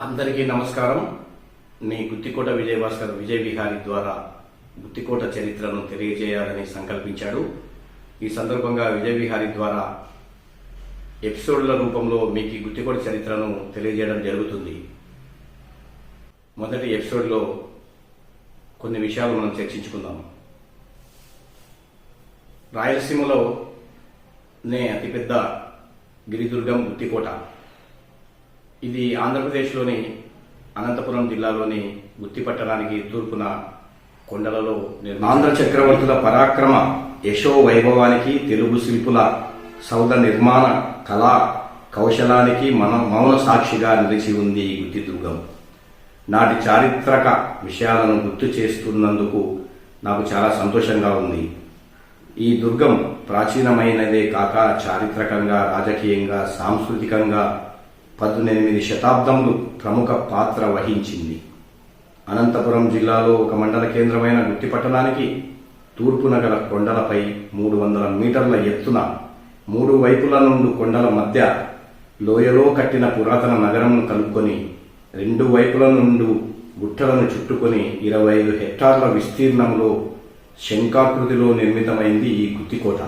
అందరికీ నమస్కారం. నీ గుత్తికోట విజయభాస్కర్ విజయ విహారి ద్వారా గుత్తికోట చరిత్రను తెలియజేయాలని సంకల్పించాడు. ఈ సందర్భంగా విజయ్ విహారి ద్వారా ఎపిసోడ్ల రూపంలో మీకు ఈ గుత్తికోట చరిత్రను తెలియజేయడం జరుగుతుంది. మొదటి ఎపిసోడ్లో కొన్ని విషయాలు మనం చర్చించుకుందాం. రాయలసీమలో నే అతిపెద్ద గిరిదుర్గం గుత్తికోట. ఇది ఆంధ్రప్రదేశ్లోని అనంతపురం జిల్లాలోని గుత్తి పట్టణానికి తూర్పున కొండలలో ఆంధ్ర చక్రవర్తుల పరాక్రమ యశో వైభవానికి తెలుగు శిల్పుల సౌధ నిర్మాణ కళా కౌశలానికి మన మౌన సాక్షిగా నిలిచి ఉంది ఈ గుత్తి దుర్గం నాటి చారిత్రక విషయాలను గుర్తు చేస్తున్నందుకు నాకు చాలా సంతోషంగా ఉంది. ఈ దుర్గం ప్రాచీనమైనదే కాక చారిత్రకంగా రాజకీయంగా సాంస్కృతికంగా పద్దెనిమిది శతాబ్దములు ప్రముఖ పాత్ర వహించింది. అనంతపురం జిల్లాలో ఒక మండల కేంద్రమైన గుత్తి పట్టణానికి తూర్పున గల కొండలపై మూడు వందల మీటర్ల ఎత్తున మూడు వైపుల నుండి కొండల మధ్య లోయలో కట్టిన పురాతన నగరంను కలుపుకొని రెండు వైపుల నుండి గుట్టలను చుట్టుకొని ఇరవై ఐదు హెక్టార్ల విస్తీర్ణంలో శంఖాకృతిలో నిర్మితమైంది ఈ గుత్తికోట.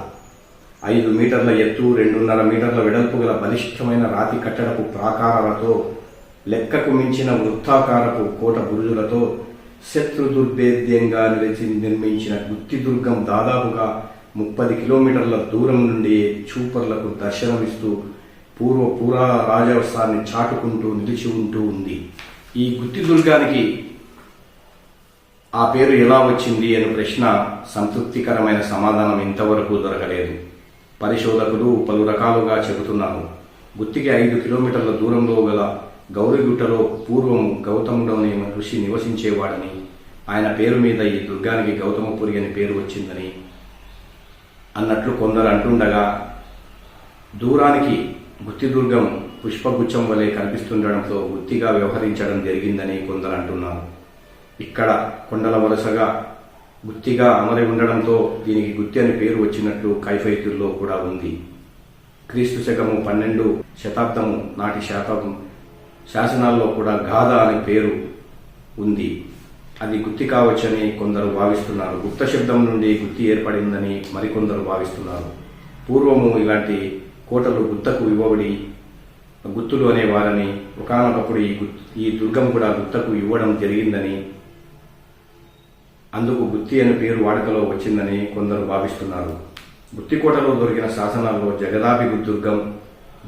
ఐదు మీటర్ల ఎత్తు రెండున్నర మీటర్ల వెడల్పు గల బలిష్టమైన రాతి కట్టడపు ప్రాకారాలతో లెక్కకు మించిన వృత్తాకారపు కోట బురుజులతో శత్రు దుర్భేద్యంగా నిలిచి నిర్మించిన గుత్తి దుర్గం దాదాపుగా ముప్పది కిలోమీటర్ల దూరం నుండి చూపర్లకు దర్శనమిస్తూ పూర్వ పురా రాజవస్థాన్ని చాటుకుంటూ నిలిచి ఉంటూ ఉంది. ఈ గుత్తి దుర్గానికి ఆ పేరు ఎలా వచ్చింది అనే ప్రశ్న సంతృప్తికరమైన సమాధానం ఇంతవరకు దొరకలేదు. పరిశోధకులు పలు రకాలుగా చెబుతున్నారు గుత్తికి ఐదు కిలోమీటర్ల దూరంలో గల గౌరిగుట్టలో పూర్వం గౌతముడనే ఋషి నివసించేవాడని ఆయన పేరు మీద ఈ దుర్గానికి గౌతమపురి అని పేరు వచ్చిందని అన్నట్లు కొందరు అంటుండగా దూరానికి గుత్తి దుర్గం పుష్పగుచ్చం వలె కనిపిస్తుండడంతో గుత్తిగా వ్యవహరించడం జరిగిందని కొందరు అంటున్నారు. ఇక్కడ కొండల వరుసగా గుత్తిగా అమరి ఉండడంతో దీనికి గుత్తి అని పేరు వచ్చినట్లు కైఫైతుల్లో కూడా ఉంది. క్రీస్తు శకము పన్నెండు శతాబ్దము నాటి శాతం శాసనాల్లో కూడా గాథ అనే పేరు ఉంది. అది గుత్తి కావచ్చని కొందరు భావిస్తున్నారు. గుప్త శబ్దం నుండి గుత్తి ఏర్పడిందని మరికొందరు భావిస్తున్నారు. పూర్వము ఇలాంటి కోటలు గుత్తకు ఇవ్వబడి గుత్తులు అనేవారని ఒకనొకప్పుడు ఈ గుత్ ఈ దుర్గం కూడా గుత్తకు ఇవ్వడం జరిగిందని అందుకు గుత్తి అనే పేరు వాడుకలో వచ్చిందని కొందరు భావిస్తున్నారు. గుత్తికోటలో దొరికిన శాసనాల్లో జగదాపి దుర్గం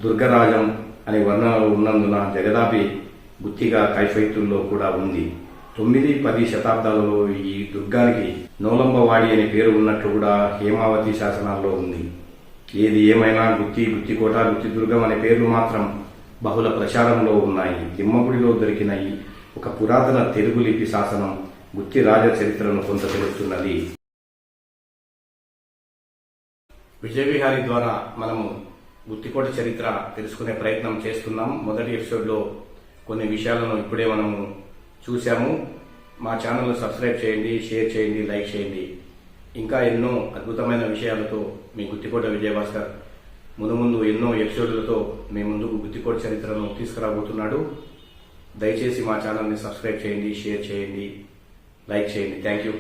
దుర్గరాజం అనే వర్ణనలు ఉన్నందున జగదాపి గుత్తిగా కైఫైతుల్లో కూడా ఉంది. తొమ్మిది పది శతాబ్దాలలో ఈ దుర్గానికి నోలంబవాడి అనే పేరు ఉన్నట్లు కూడా హేమావతి శాసనాల్లో ఉంది. ఏది ఏమైనా గుత్తి గుత్తికోట గుత్తి దుర్గం అనే పేర్లు మాత్రం బహుళ ప్రచారంలో ఉన్నాయి. తిమ్మగుడిలో దొరికిన ఈ ఒక పురాతన తెలుగు లిపి శాసనం గుత్తి రాజ చరిత్రను కొంత తెలుస్తున్నది విజయవిహారి ద్వారా మనము గుత్తికోట చరిత్ర తెలుసుకునే ప్రయత్నం చేస్తున్నాం. మొదటి ఎపిసోడ్లో కొన్ని విషయాలను ఇప్పుడే మనము చూశాము. మా ఛానల్ను సబ్స్క్రైబ్ చేయండి షేర్ చేయండి లైక్ చేయండి. ఇంకా ఎన్నో అద్భుతమైన విషయాలతో మీ గుత్తికోట విజయభాస్కర్ ముందు ముందు ఎన్నో ఎపిసోడ్లతో మీ ముందుకు గుత్తికోట చరిత్రను తీసుకురాబోతున్నాడు. దయచేసి మా ఛానల్ని సబ్స్క్రైబ్ చేయండి షేర్ చేయండి. లైక్ చేయండి థ్యాంక్ యూ